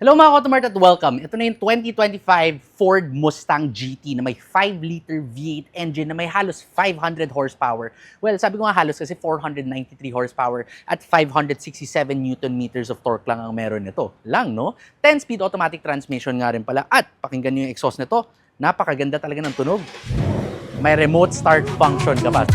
Hello mga Automart at welcome. Ito na yung 2025 Ford Mustang GT na may 5-liter V8 engine na may halos 500 horsepower. Well, sabi ko nga halos kasi 493 horsepower at 567 Newton meters of torque lang ang meron nito. Lang, no? 10-speed automatic transmission nga rin pala. At pakinggan nyo yung exhaust nito. Napakaganda talaga ng tunog. May remote start function ka pa.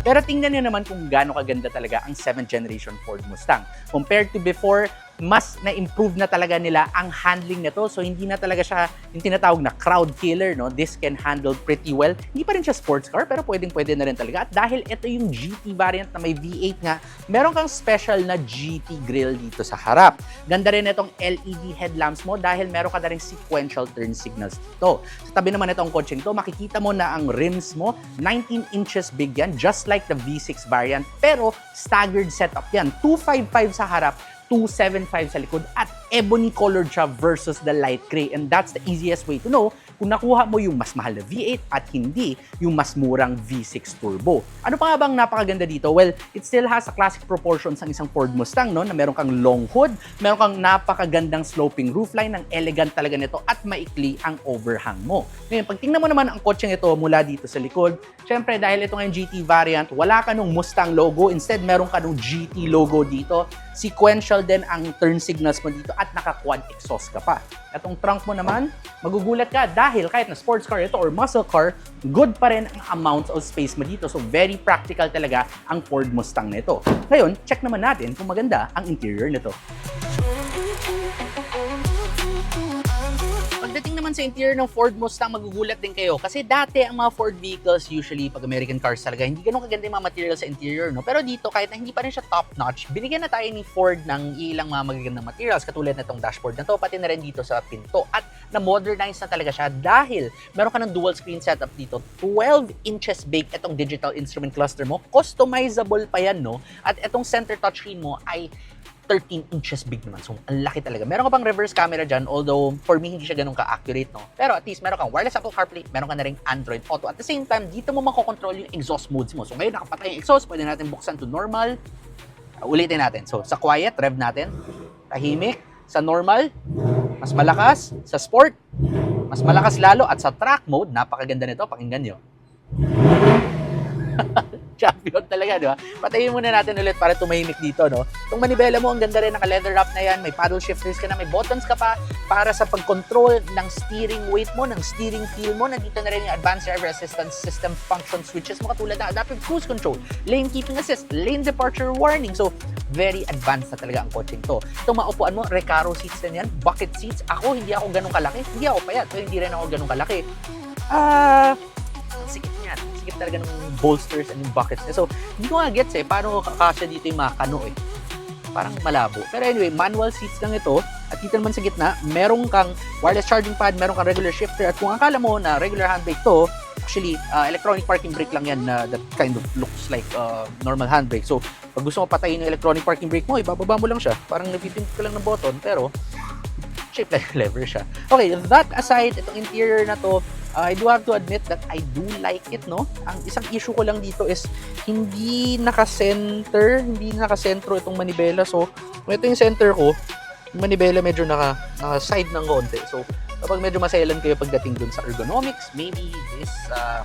Pero tingnan niyo naman kung gaano kaganda talaga ang 7th generation Ford Mustang. Compared to before, mas na-improve na talaga nila ang handling nito. So hindi na talaga siya yung tinatawag na crowd killer, no? This can handle pretty well. Hindi pa rin siya sports car, pero pwedeng-pwede na rin talaga. At dahil ito yung GT variant na may V8 nga, meron kang special na GT grill dito sa harap. Ganda rin itong LED headlamps mo dahil meron ka na rin sequential turn signals dito. Sa tabi naman itong kotseng to, makikita mo na ang rims mo, 19 inches big yan, just like the V6 variant. Pero staggered setup yan. 255 sa harap, 275 sa likod at ebony colored siya versus the light gray. And that's the easiest way to know kung nakuha mo yung mas mahal na V8 at hindi yung mas murang V6 turbo. Ano pa nga bang napakaganda dito? Well, it still has a classic proportions ang isang Ford Mustang, no? Na meron kang long hood, meron kang napakagandang sloping roofline, ang elegant talaga nito at maikli ang overhang mo. Ngayon, pag tingnan mo naman ang kotseng ito mula dito sa likod, syempre dahil ito nga yung GT variant, wala ka nung Mustang logo, instead meron ka nung GT logo dito. Sequential din ang turn signals mo dito at naka-quad exhaust ka pa. Itong trunk mo naman, magugulat ka dahil kahit na sports car ito or muscle car, good pa rin ang amount of space mo dito. So very practical talaga ang Ford Mustang na ito. Ngayon, check naman natin kung maganda ang interior nito. Pagdating naman sa interior ng Ford Mustang, magugulat din kayo. Kasi dati ang mga Ford vehicles, usually pag American cars talaga, hindi ganun kaganda yung mga material sa interior. No? Pero dito, kahit na hindi pa rin siya top-notch, binigyan na tayo ni Ford ng ilang mga magagandang materials, katulad na itong dashboard na to, pati na rin dito sa pinto. At na-modernize na talaga siya dahil meron ka ng dual screen setup dito. 12 inches big itong digital instrument cluster mo. Customizable pa yan, no? At itong center touchscreen mo ay 13 inches big naman. So, ang laki talaga. Meron ka pang reverse camera dyan, although for me, hindi siya ganun ka-accurate, no? Pero at least, meron kang wireless Apple CarPlay, meron ka na ring Android Auto. At the same time, dito mo makokontrol yung exhaust modes mo. So, ngayon, nakapatay yung exhaust, pwede natin buksan to normal. Uh, ulitin natin. So, sa quiet, rev natin. Tahimik. Sa normal, mas malakas. Sa sport, mas malakas lalo. At sa track mode, napakaganda nito. Pakinggan nyo. champion talaga, di ba? Patayin muna natin ulit para tumahimik dito, no? Itong manibela mo, ang ganda rin, naka-leather wrap na yan, may paddle shifters ka na, may buttons ka pa para sa pag-control ng steering weight mo, ng steering feel mo. Nandito na rin yung advanced driver assistance system function switches mo katulad ng adaptive cruise control, lane keeping assist, lane departure warning. So, very advanced na talaga ang coaching to. Itong maupuan mo, Recaro seats din yan, bucket seats. Ako, hindi ako ganun kalaki. Hindi ako payat, pero hindi rin ako ganun kalaki. Ah, ang sikip niyan. Sikip talaga ng bolsters and yung buckets niya. So, hindi ko nga gets eh, paano kakasya dito yung mga kano eh. Parang malabo. Pero anyway, manual seats lang ito. At dito naman sa gitna, meron kang wireless charging pad, meron kang regular shifter. At kung akala mo na regular handbrake to, actually, uh, electronic parking brake lang yan na that kind of looks like uh, normal handbrake. So, pag gusto mo patayin yung electronic parking brake mo, ibababa mo lang siya. Parang napipindot ka lang ng button, pero shape like lever siya. Okay, that aside, itong interior na to, uh, I do have to admit that I do like it, no? Ang isang issue ko lang dito is hindi naka-center, hindi naka-sentro itong manibela. So, kung ito yung center ko, manibela medyo naka, naka-side ng konti. So, kapag medyo maselan kayo pagdating dun sa ergonomics, maybe this uh,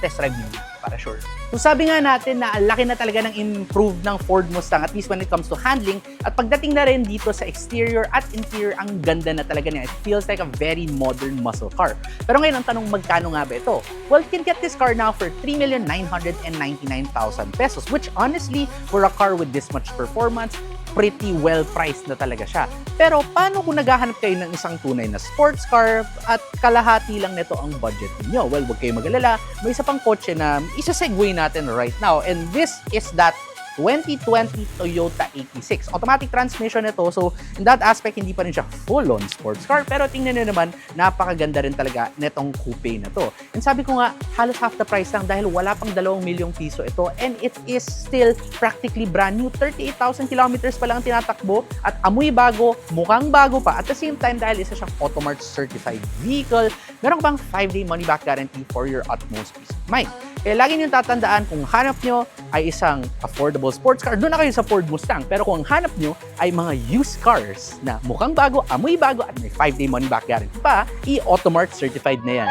test drive nyo para sure. So sabi nga natin na laki na talaga ng improve ng Ford Mustang at least when it comes to handling at pagdating na rin dito sa exterior at interior ang ganda na talaga niya. It feels like a very modern muscle car. Pero ngayon ang tanong magkano nga ba ito? Well, you can get this car now for 3,999,000 pesos which honestly for a car with this much performance pretty well priced na talaga siya. Pero paano kung naghahanap kayo ng isang tunay na sports car at kalahati lang nito ang budget niyo? Well, huwag kayo mag-alala. May isa pang kotse na isa-segue natin right now. And this is that 2020 Toyota 86. Automatic transmission ito. So, in that aspect, hindi pa rin siya full-on sports car. Pero tingnan nyo naman, napakaganda rin talaga netong coupe na to. And sabi ko nga, halos half the price lang dahil wala pang 2 milyong piso ito. And it is still practically brand new. 38,000 kilometers pa lang ang tinatakbo. At amoy bago, mukhang bago pa. At the same time, dahil isa siyang Automart certified vehicle, meron bang 5-day money-back guarantee for your utmost peace of mind. Kaya lagi niyong tatandaan kung hanap nyo ay isang affordable sports car, doon na kayo sa Ford Mustang. Pero kung ang hanap nyo ay mga used cars na mukhang bago, amoy bago at may 5-day money-back guarantee pa, i-Automart certified na yan.